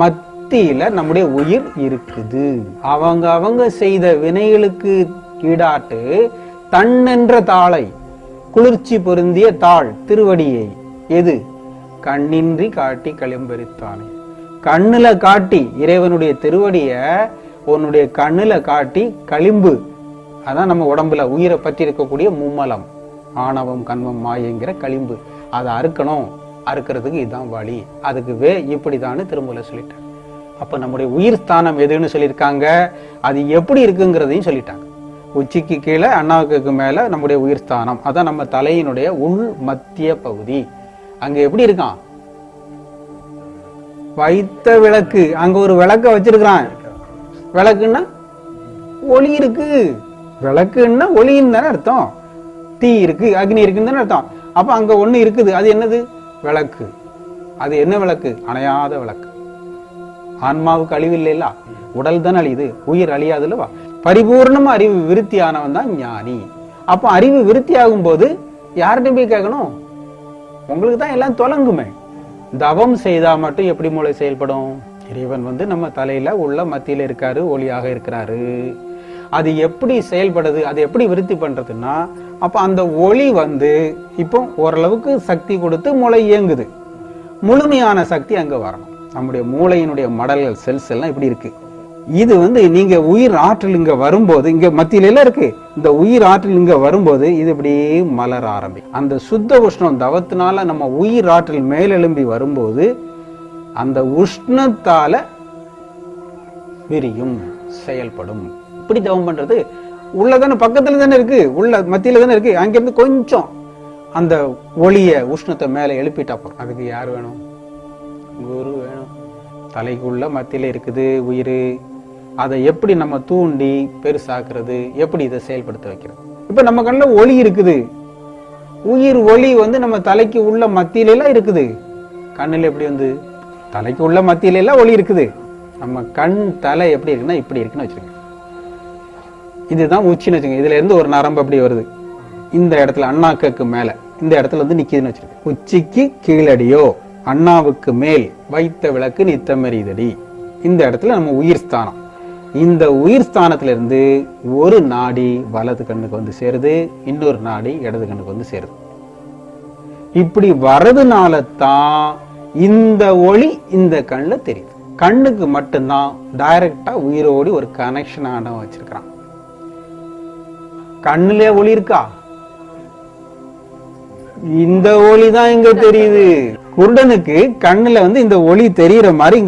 மத்தியில நம்முடைய உயிர் இருக்குது. அவங்க அவங்க செய்த வினைகளுக்கு ஈடாட்டு தன்னென்ற தாளை குளிர்ச்சி பொருந்திய தாள் திருவடியை எது? கண்ணின்றி காட்டி களிம்பெருத்தானே. கண்ணுல காட்டி இறைவனுடைய திருவடிய உன்னுடைய கண்ணுல காட்டி களிம்பு. அதான் நம்ம உடம்புல உயிரை பற்றி இருக்கக்கூடிய மும்மலம். ஆணவம் கண்மம் மாயங்கிற களிம்பு. அதை அறுக்கணும். அறுக்கிறதுக்கு இதுதான் வழி. அதுக்கு வே இப்படிதான்னு திருமூல சொல்லிட்டாங்க. அப்ப நம்முடைய உயிர் ஸ்தானம் எதுன்னு சொல்லியிருக்காங்க? அது எப்படி இருக்குங்கிறதையும் சொல்லிட்டாங்க. உச்சிக்கு கீழே அண்ணாவுக்கு மேல நம்முடைய உயிர் ஸ்தானம். அதான் நம்ம தலையினுடைய உள் மத்திய பகுதி. அங்க எப்படி இருக்கான்? வைத்த விளக்கு. அங்க ஒரு விளக்க வச்சிருக்கிறான். விளக்குன்னா ஒளி இருக்கு. விளக்குன்னா ஒளின்னு தானே அர்த்தம். தீ இருக்கு அக்னி இருக்குன்னு தானே அர்த்தம். அப்ப அங்க ஒண்ணு இருக்குது. அது என்னது? விளக்கு. அது என்ன விளக்கு? அணையாத விளக்கு. ஆன்மாவுக்கு அழிவு இல்லைல்ல உடல் தான் அழியுது உயிர் அழியாதுல்லவா பரிபூர்ணமா அறிவு விருத்தியானவன் தான் ஞானி. அப்போ அறிவு விருத்தி ஆகும் போது யார்கிட்ட போய் கேட்கணும்? உங்களுக்கு தான் எல்லாம் தொலங்குமே தவம் செய்தா மட்டும் எப்படி மூளை செயல்படும்? இறைவன் வந்து நம்ம தலையில உள்ள மத்தியில இருக்காரு ஒளியாக இருக்கிறாரு. அது எப்படி செயல்படுது அது எப்படி விருத்தி பண்ணுறதுன்னா அப்போ அந்த ஒளி வந்து இப்போ ஓரளவுக்கு சக்தி கொடுத்து மூளை இயங்குது. முழுமையான சக்தி அங்கே வரணும். நம்முடைய மூளையினுடைய மடல்கள் செல்ஸ் எல்லாம் இப்படி இருக்கு. இது வந்து நீங்க உயிர் ஆற்றல் இங்க வரும்போது இங்க மத்தியில எல்லாம் இருக்கு. இந்த உயிர் ஆற்றல் இங்க வரும்போது இது இப்படியே மலர ஆரம்பிக்கும் அந்த சுத்த உஷ்ணம் தவத்தினால நம்ம உயிர் ஆற்றல் மேலெழும்பி வரும்போது அந்த உஷ்ணத்தால விரியும் செயல்படும். எப்படி தவம் பண்றது? உள்ளதானே பக்கத்துல தானே இருக்கு. உள்ள மத்தியில தானே இருக்கு. அங்கிருந்து கொஞ்சம் அந்த ஒளிய உஷ்ணத்தை மேல எழுப்பிட்டா போறோம் அதுக்கு யார் வேணும்? குரு வேணும். தலைக்குள்ள மத்தியில இருக்குது உயிர். அதை எப்படி நம்ம தூண்டி பெருசாக்குறது? எப்படி இதை செயல்படுத்த வைக்கிறது? இப்ப நம்ம கண்ணில் ஒளி இருக்குது. உயிர் ஒளி வந்து நம்ம தலைக்கு உள்ள மத்தியில எல்லாம் இருக்குது. கண்ணில் எப்படி வந்து? தலைக்கு உள்ள மத்தியில எல்லாம் ஒளி இருக்குது. நம்ம கண் தலை எப்படி இருக்குன்னா இப்படி இருக்குன்னு வச்சிருக்கேன் இதுதான் உச்சின்னு வச்சுங்க இதுல இருந்து ஒரு நரம்பு அப்படி வருது. இந்த இடத்துல அண்ணாக்கு மேல இந்த இடத்துல வந்து நிக்கிதுன்னு வச்சிருக்கேன் உச்சிக்கு கீழடியோ அண்ணாவுக்கு மேல் வைத்த விளக்கு நித்தமெறிதடி. இந்த இடத்துல நம்ம உயிர் ஸ்தானம். இந்த உயிர் ஸ்தானத்துல இருந்து ஒரு நாடி வலது கண்ணுக்கு வந்து சேருது இன்னொரு நாடி இடது கண்ணுக்கு வந்து சேருது. இப்படி வர்றதுனால தான் இந்த ஒளி இந்த கண்ணுல தெரியுது. கண்ணுக்கு மட்டும்தான் டைரக்டா உயிரோடி ஒரு கனெக்ஷன் ஆன வச்சிருக்கிறான். கண்ணுல ஒளி இருக்கா? இந்த ஒளி தான் இங்க தெரியுது. குருடனுக்கு கண்ணுல வந்து இந்த ஒளி தெரியற மாதிரி